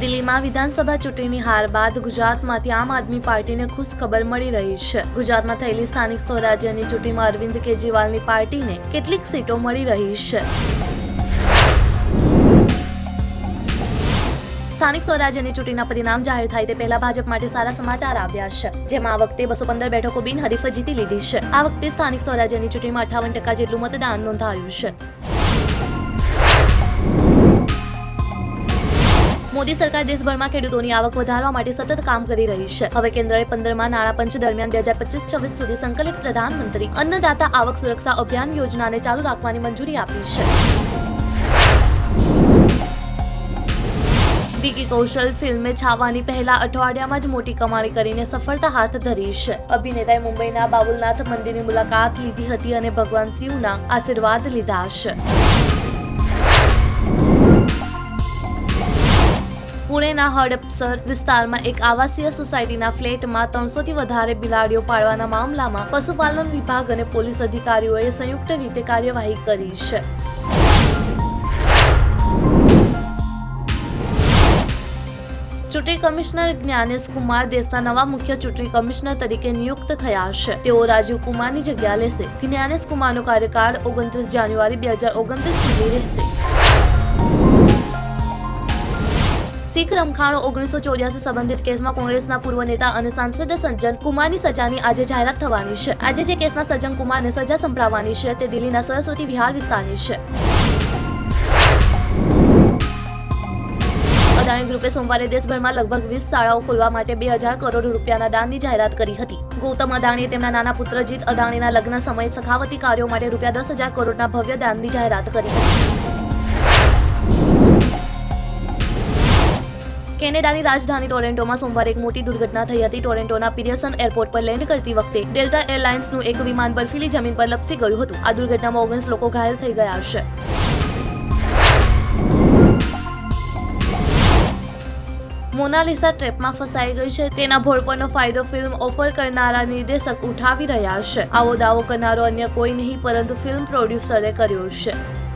દિલ્હીમાં વિધાનસભા ચૂંટણીની હાર બાદ ગુજરાતમાંથી આમ આદમી પાર્ટીને ખુશ ખબર મળી રહી છે. ગુજરાતમાં થયેલી સ્થાનિક સ્વરાજ્યની ચૂંટણીમાં અરવિંદ કેજરીવાલની પાર્ટીને કેટલીક સીટો મળી રહી છે. સ્થાનિક સ્વરાજ્યની ચૂંટણીના પરિણામ જાહેર થાય તે પહેલા ભાજપ માટે સારા સમાચાર આવ્યા છે. જેમાં આ વખતે બસો પંદર બેઠકો બિનહરીફ જીતી લીધી છે. આ વખતે સ્થાનિક સ્વરાજ્યની ચૂંટણીમાં અઠાવન ટકા જેટલું મતદાન નોંધાયું છે. મોદી સરકાર દેશભરમાં ખેડૂતોની આવક વધારવા માટે સતત કામ કરી રહી છે. હવે કેન્દ્રએ પંદરમાં નાણાં પંચ દરમિયાન બે હજાર પચીસ છવ્વીસ સુધી સંકલિત પ્રધાનમંત્રી અન્નદાતા આવક સુરક્ષા અભિયાન યોજનાને ચાલુ રાખવાની મંજૂરી આપી છે. વિકી કૌશલ ફિલ્મે છાવાની પહેલા અઠવાડિયામાં જ મોટી કમાણી કરીને સફળતા હાથ ધરી છે. અભિનેતાએ મુંબઈના બાબુલનાથ મંદિરની મુલાકાત લીધી હતી અને ભગવાન શિવના આશીર્વાદ લીધા છે. પુણેના હડપસર વિસ્તારમાં એક આવાસીય સોસાયટીના ફ્લેટમાં ત્રણસોથી વધારે બિલાડીઓ પાળવાના મામલામાં પશુપાલન વિભાગ અને પોલીસ અધિકારીઓએ સંયુક્ત રીતે કાર્યવાહી કરી છે. ચૂંટણી કમિશનર જ્ઞાનેશ કુમાર દેશના નવા મુખ્ય ચૂંટણી કમિશનર તરીકે નિયુક્ત થયા છે. તેઓ રાજીવ કુમારની જગ્યા લેશે. જ્ઞાનેશ કુમારનો કાર્યકાળ ઓગણત્રીસ જાન્યુઆરી બે હજાર ઓગણત્રીસ સુધી રહેશે. શીખ રમખાણો ઓગણીસો ચોર્યાસી સંબંધિત કેસમાં કોંગ્રેસના પૂર્વ નેતા અને સાંસદ સજ્જન કુમારની સજાની આજે જાહેરાત થવાની છે. આજે જે કેસમાં સજ્જન કુમારને સજા સંભળાવવાની છે તે દિલ્હીના સરસ્વતી વિહાર વિસ્તારની છે. અદાણી ગ્રુપે સોમવારે દેશભરમાં લગભગ વીસ શાળાઓ ખોલવા માટે બે હજાર કરોડ રૂપિયાના દાનની જાહેરાત કરી હતી. ગૌતમ અદાણીએ તેમના નાના પુત્ર જીત અદાણીના લગ્ન સમયે સખાવતી કાર્યો માટે રૂપિયા દસ હજાર કરોડના ભવ્ય દાનની જાહેરાત કરી હતી. કેનેડાની રાજધાની ટોરેન્ટોમાં સોમવારે એક મોટી દુર્ઘટના થઈ હતી. ટોરેન્ટોના પિરિયસન એરપોર્ટ પર લેન્ડ કરતી વખતે ડેલ્ટા એરલાઇન્સનું એક વિમાન બર્ફીલી જમીન પર લપસી ગયું હતું. આ દુર્ઘટનામાં ઓગણીસ લોકો ઘાયલ થઈ ગયા છે. મોનાલિસા ટ્રેપમાં ફસાઈ ગઈ છે. તેના ભોળપણનો ફાયદો ફિલ્મ ઓફર કરનારા નિર્દેશક ઉઠાવી રહ્યા છે. આવો દાવો કરનારો અન્ય કોઈ નહીં, પરંતુ ફિલ્મ પ્રોડ્યુસરે કર્યો છે.